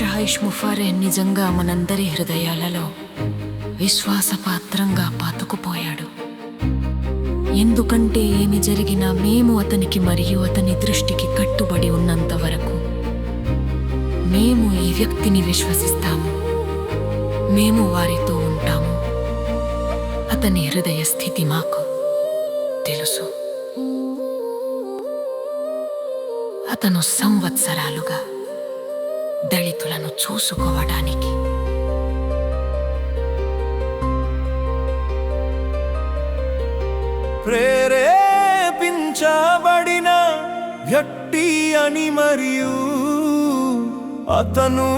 Mister హైష్ ముఫారే నిజంగా మనందరి హృదయాలలో విశ్వాసపాత్రంగా పాతుకుపోయాడు. ఎందుకంటే ఏమి జరిగినా మేము అతనికి మరియు అతని దృష్టికి కట్టుబడి ఉన్నంత వరకు మేము ఈ వ్యక్తిని విశ్వసిస్తాము. మేము వారితో ఉంటాము. అతని హృదయ స్థితి మాకు తెలుసు. అతను సంవత్సరాలుగా దళితులను చూసుకోవడానికి. ప్రేరేపించబడిన వ్యక్తి అని మరియు అతను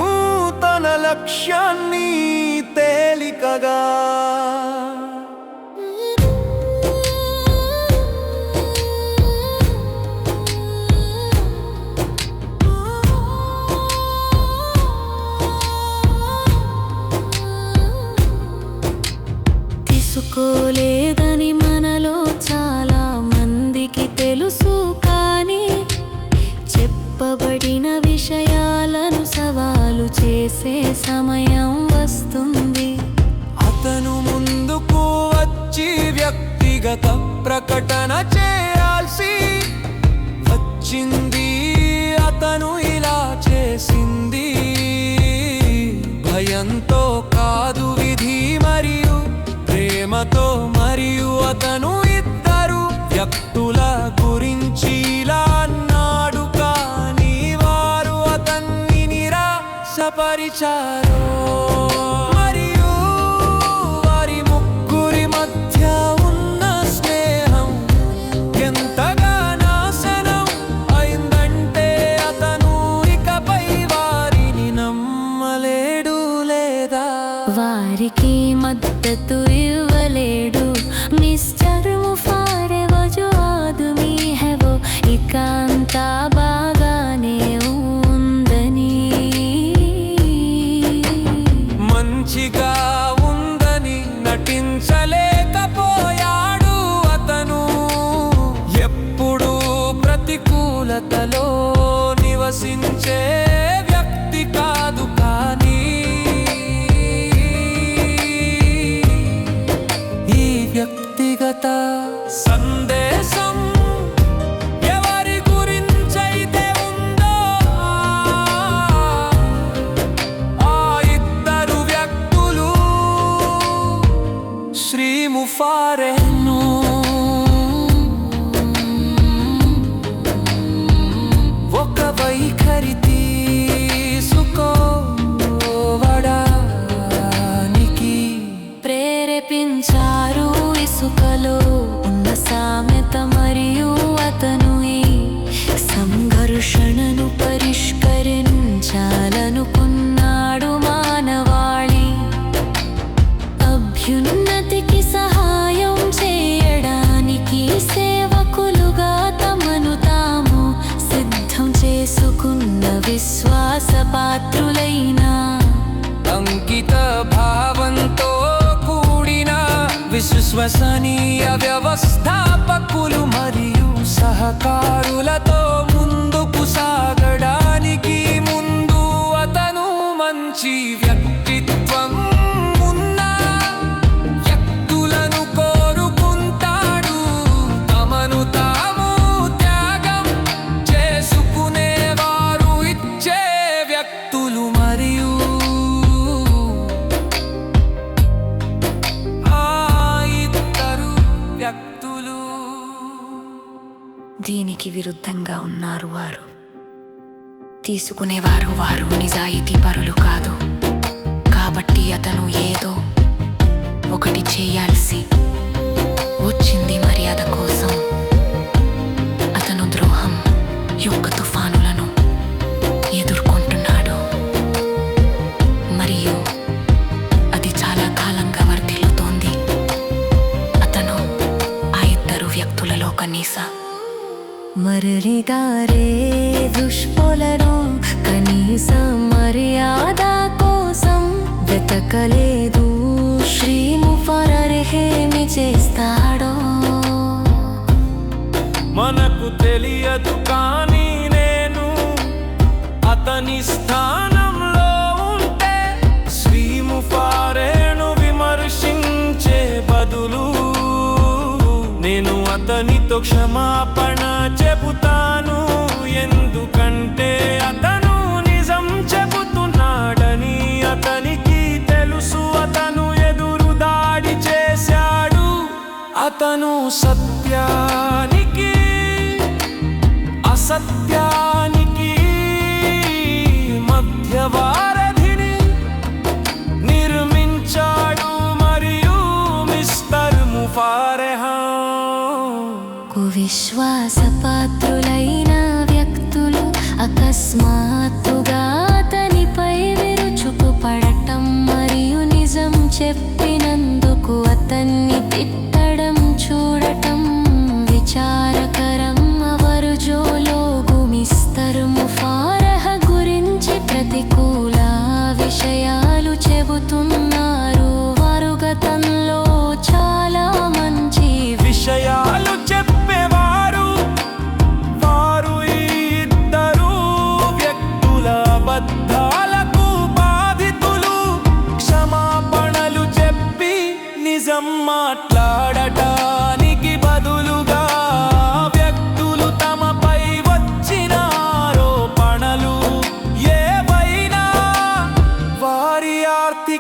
తన లక్ష్యాన్ని తేలికగా చేసే సమయం వస్తుంది. అతను ముందుకు వచ్చి వ్యక్తిగత ప్రకటన లేదా? వారికి మద్దతు ఇవ్వలేడు. మిస్టర్ ముఫారే వజు ఆదుమీ హై వో ఇక అంతా fare. విశ్వసనీయ వ్యవస్థాపకులు మరియు సహకారులతో ముందుకు సాగడానికి ముందు అతను మంచి వ్యక్తి. దీనికి విరుద్ధంగా ఉన్నారు వారు. తీసుకునేవారు వారు నిజాయితీ పరులు కాదు. కాబట్టి అతను ఏదో ఒకటి చేయాల్సి వచ్చింది మర్యాద కోసం. అతను ద్రోహం యొక్క తుఫానులను ఎదుర్కొంటున్నాడు. మరియు అది చాలా కాలంగా వర్ధిల్లుతోంది. అతను ఆ ఇద్దరు వ్యక్తులలో కనీస మరలిగారే దుష్పొలను కనీస మర్యాద కోసం వెతకలేదు. శ్రీము పరర్హేమి చేస్తాడో. మనకు తెలియదు కానీ నేను అతని స్థానం ఉంటే శ్రీము విమర్శించే బదులు నేను అతని నీతో క్షమాపణ చెబుతాను. ఎందుకంటే అతను నిజం చెబుతున్నాడని అతనికి తెలుసు. అతను ఎదురు దాడి చేశాడు. అతను సత్యానికి అసత్యానికి మధ్యవార అతన్ని తిట్టడం చూడటం విచారకరం. అవరు జోలో గుమిస్తరు ముఫారహ గురించి ప్రతికూల విషయాలు చెబుతుంది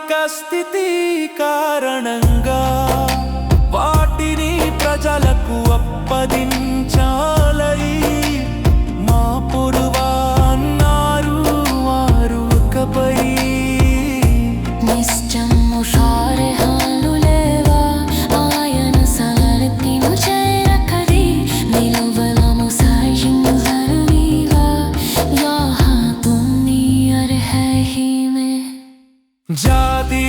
ఆర్థిక స్థితి కారణంగా వాటిని ప్రజలకు అప్పదించా जाति